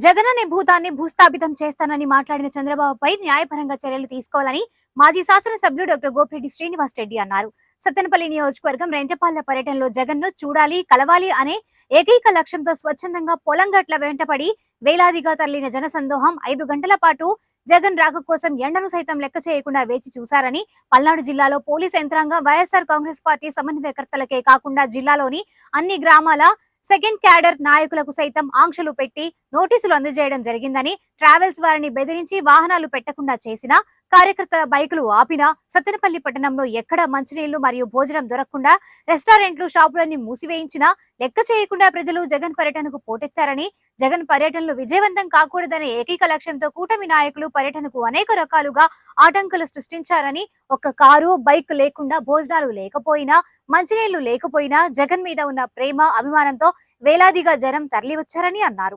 జగన్ అనే భూతాన్ని భూస్థాపితం చేస్తానని మాట్లాడిన చంద్రబాబుపై న్యాయపరంగా చర్యలు తీసుకోవాలని మాజీ శాసనసభ్యులు డాక్టర్ గోపిరెడ్డి శ్రీనివాస్ రెడ్డి అన్నారు. సత్తెనపల్లి నియోజకవర్గం రెంటపాళ్ళ పర్యటనలో జగన్ను చూడాలి కలవాలి అనే ఏకైక లక్ష్యంతో స్వచ్ఛందంగా పొలం గట్ల వెంటపడి వేలాదిగా తరలిన జనసందోహం ఐదు గంటల పాటు జగన్ రాక కోసం ఎండను సైతం లెక్క చేయకుండా వేచి చూశారని పల్నాడు జిల్లాలో పోలీస్ యంత్రాంగం వైఎస్ఆర్ కాంగ్రెస్ పార్టీ సమన్వయకర్తలకే కాకుండా జిల్లాలోని అన్ని గ్రామాల సెకండ్ క్యాడర్ నాయకులకు సైతం ఆంక్షలు పెట్టి నోటీసులు అందజేయడం జరిగిందని ట్రావెల్స్ వారిని బెదిరించి వాహనాలు పెట్టకుండా చేసిన కార్యకర్తల బైకులు ఆపినా సత్తెనపల్లి పట్టణంలో ఎక్కడ మంచినీళ్ళు మరియు భోజనం దొరకకుండా రెస్టారెంట్లు షాపులన్నీ మూసివేయించినా లెక్క చేయకుండా ప్రజలు జగన్ పర్యటనకు పోటెత్తారని జగన్ పర్యటనలు విజయవంతం కాకూడదనే ఏకైక లక్ష్యంతో కూటమి నాయకులు పర్యటనకు అనేక రకాలుగా ఆటంకాలు సృష్టించారని ఒక కారు బైక్ లేకుండా భోజనాలు లేకపోయినా మంచినీళ్ళు లేకపోయినా జగన్ మీద ఉన్న ప్రేమ అభిమానంతో వేలాదిగా జనం తరలి వచ్చారని అన్నారు.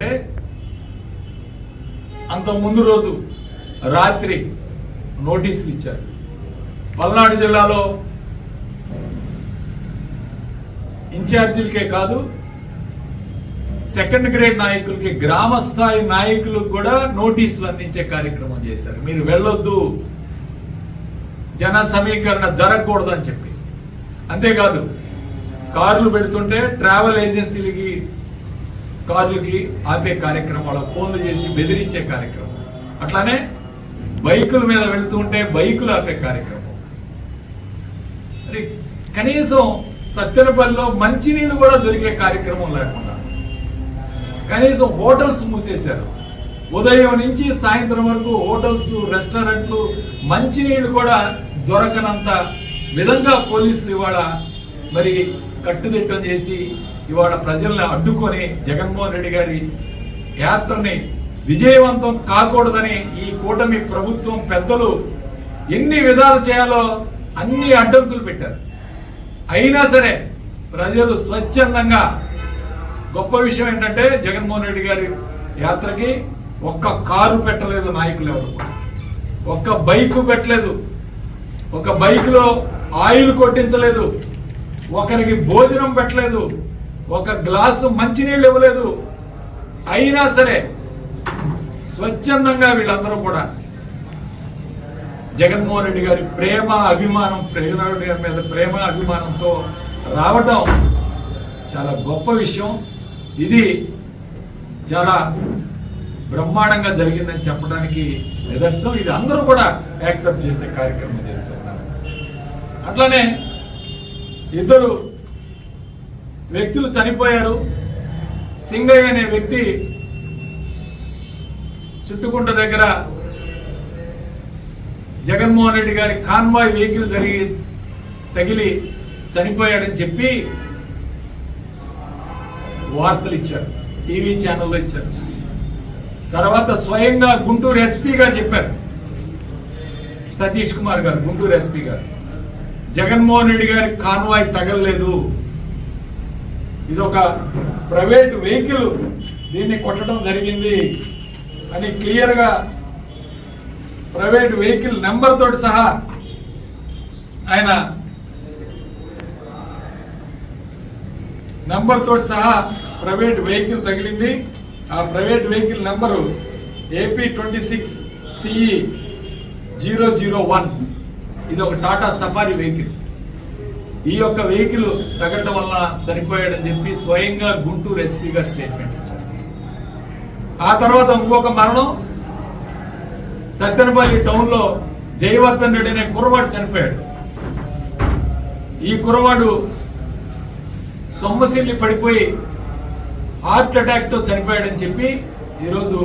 అంత ముందు రోజు రాత్రి నోటీసులు ఇచ్చారు. పల్నాడు జిల్లాలో ఇన్ఛార్జీలకే కాదు సెకండ్ గ్రేడ్ నాయకులకి గ్రామ స్థాయి నాయకులకు కూడా నోటీసులు అందించే కార్యక్రమం చేశారు. మీరు వెళ్ళొద్దు జన సమీకరణ జరగకూడదు అని చెప్పి. అంతేకాదు కార్లు పెడుతుంటే ట్రావెల్ ఏజెన్సీలకి కార్లకి ఆపే కార్యక్రమం వాళ్ళ ఫోన్లు చేసి బెదిరించే కార్యక్రమం. అట్లానే బైకుల మీద వెళుతుంటే బైకులు ఆపే కార్యక్రమం. మరి కనీసం సత్యనపల్లిలో మంచినీళ్ళు కూడా దొరికే కార్యక్రమం లేకుండా కనీసం హోటల్స్ మూసేశారు. ఉదయం నుంచి సాయంత్రం వరకు హోటల్స్ రెస్టారెంట్లు మంచినీళ్ళు కూడా దొరకనంత విధంగా పోలీసులు ఇవాళ మరి కట్టుదిట్టం చేసి ఇవాళ ప్రజల్ని అడ్డుకొని జగన్మోహన్ రెడ్డి గారి యాత్రని విజయవంతం కాకూడదని ఈ కూటమి ప్రభుత్వం పెద్దలు ఎన్ని విధాలు చేయాలో అన్ని అడ్డంకులు పెట్టారు. అయినా సరే ప్రజలు స్వచ్ఛందంగా గొప్ప విషయం ఏంటంటే జగన్మోహన్ రెడ్డి గారి యాత్రకి ఒక్క కారు పెట్టలేదు నాయకులు ఎవరు ఒక్క బైకు పెట్టలేదు. ఒక బైక్లో ఆయిల్ కొట్టించలేదు. ఒకరికి భోజనం పెట్టలేదు. ఒక గ్లాసు మంచినీళ్ళు ఇవ్వలేదు. అయినా సరే స్వచ్ఛందంగా వీళ్ళందరూ కూడా జగన్మోహన్ రెడ్డి గారి ప్రేమ అభిమానం ప్రజల గారి మీద ప్రేమ అభిమానంతో రావటం చాలా గొప్ప విషయం. ఇది చాలా బ్రహ్మాండంగా జరిగిందని చెప్పడానికి నిదర్శనం. ఇది అందరూ కూడా యాక్సెప్ట్ చేసే కార్యక్రమం చేస్తున్నారు అట్లానే ఇద్దరు వ్యక్తులు చనిపోయారు. సింగయ్య అనే వ్యక్తి చుట్టుకుంట దగ్గర జగన్మోహన్ రెడ్డి గారి కాన్వాయ్ వెహికల్ జరిగి తగిలి చనిపోయాడని చెప్పి వార్తలు ఇచ్చారు. టీవీ ఛానల్లో ఇచ్చారు. తర్వాత స్వయంగా గుంటూరు ఎస్పీ గారు చెప్పారు. సతీష్ కుమార్ గారు గుంటూరు ఎస్పీ గారు. జగన్మోహన్ రెడ్డి గారి కాన్వాయ్ తగలలేదు. ఇది ఒక ప్రైవేట్ వెహికల్ దీన్ని కొట్టడం జరిగింది. అని క్లియర్గా ప్రైవేట్ వెహికల్ నెంబర్ తోటి సహా ఆయన నెంబర్ తోటి సహా ప్రైవేట్ వెహికల్ తగిలింది. ఆ private vehicle number AP twenty six CE zero zero one. ఇది ఒక టాటా సఫారీ వెహికల్. ఈ యొక్క వెహికల్ తగలడం వల్ల చనిపోయాడని చెప్పి స్వయంగా గుంటూరు ఎస్పీ గారు స్టేట్మెంట్ ఇచ్చారు. ఆ తర్వాత ఇంకొక మరణం సత్యనపల్లి టౌన్లో జయవర్ధన్ రెడ్డి అనే కుర్రవాడు చనిపోయాడు. ఈ కుర్రవాడు సొమ్మసిల్లి పడిపోయి హార్ట్ అటాక్తో చనిపోయాడని చెప్పి ఈరోజు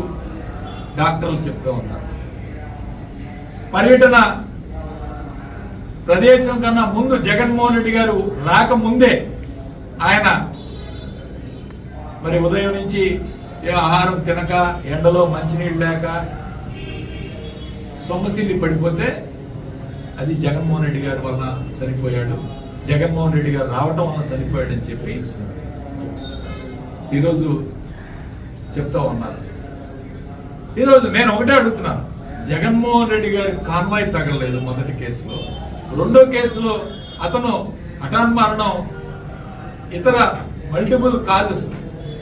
డాక్టర్లు చెప్తూ ఉన్నారు. పర్యటన ప్రదేశం కన్నా ముందు జగన్మోహన్ రెడ్డి గారు రాకముందే ఆయన మరి ఉదయం నుంచి ఏ ఆహారం తినక ఎండలో మంచినీళ్ళు లేక సొమ్మసిల్లి పడిపోతే అది జగన్మోహన్ రెడ్డి గారి వల్ల చనిపోయాడు. జగన్మోహన్ రెడ్డి గారు రావటం వల్ల చనిపోయాడని చెప్పి ఈరోజు చెప్తా ఉన్నారు. ఈరోజు నేను ఒకటే అడుగుతున్నాను. జగన్మోహన్ రెడ్డి గారి కాన్వాయ్ తగలలేదు మొదటి కేసులో. రెండో కేసులో అతను హఠాన్ మరణం ఇతర మల్టిపుల్ కాజెస్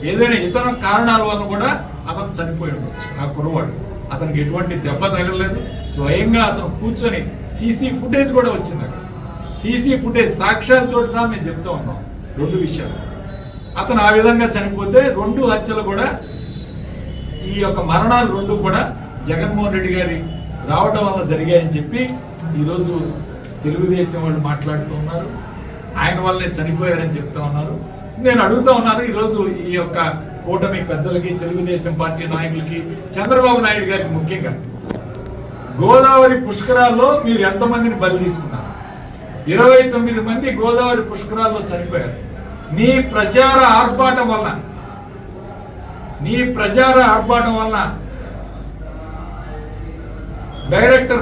ఏదైనా ఇతర కారణాల వల్ల కూడా అతను చనిపోయి ఉండొచ్చు ఆ కురవాడు అతనికి ఎటువంటి దెబ్బ తగలలేదు. స్వయంగా అతను కూర్చొని సీసీ ఫుటేజ్ కూడా వచ్చింది అక్కడ. సీసీ ఫుటేజ్ సాక్ష్యాలతో సహా మేము చెప్తా ఉన్నాం. రెండు విషయాలు. అతను ఆ విధంగా చనిపోతే రెండు హత్యలు కూడా ఈ యొక్క మరణాలు రెండు కూడా జగన్మోహన్ రెడ్డి గారి రావడం వల్ల జరిగాయని చెప్పి ఈరోజు తెలుగుదేశం వాళ్ళు మాట్లాడుతూ ఉన్నారు. ఆయన వల్లనే చనిపోయారని చెప్తా ఉన్నారు. నేను అడుగుతా ఉన్నాను ఈరోజు ఈ యొక్క కూటమి పెద్దలకి తెలుగుదేశం పార్టీ నాయకులకి చంద్రబాబు నాయుడు గారికి ముఖ్యంగా. గోదావరి పుష్కరాల్లో మీరు ఎంతమందిని బలి తీసుకున్నారు? ఇరవై తొమ్మిది మంది గోదావరి పుష్కరాల్లో చనిపోయారు. నీ ప్రచార ఆర్భాటం వలన నీ ప్రచార ఆర్భాటం వలన డైరెక్టర్